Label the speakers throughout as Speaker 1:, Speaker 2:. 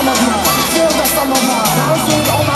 Speaker 1: summer now. Feel the summer now. Dancing on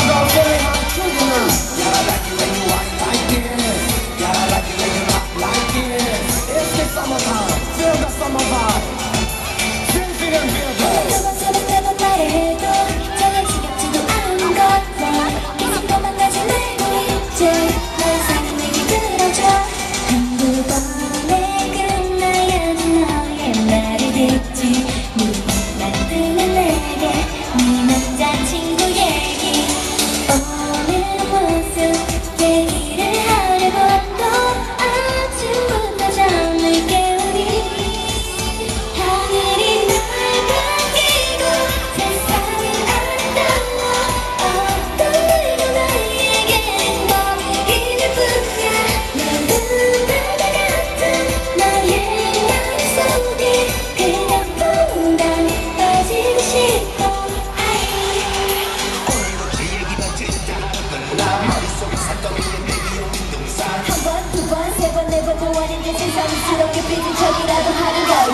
Speaker 2: 다른 게 세상스럽게 비진척이라도 하는 거야.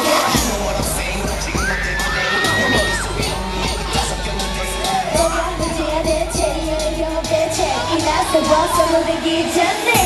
Speaker 2: 내가 문제야 대체 이런 경험 대체 이 낯선 것 서로 되기 전에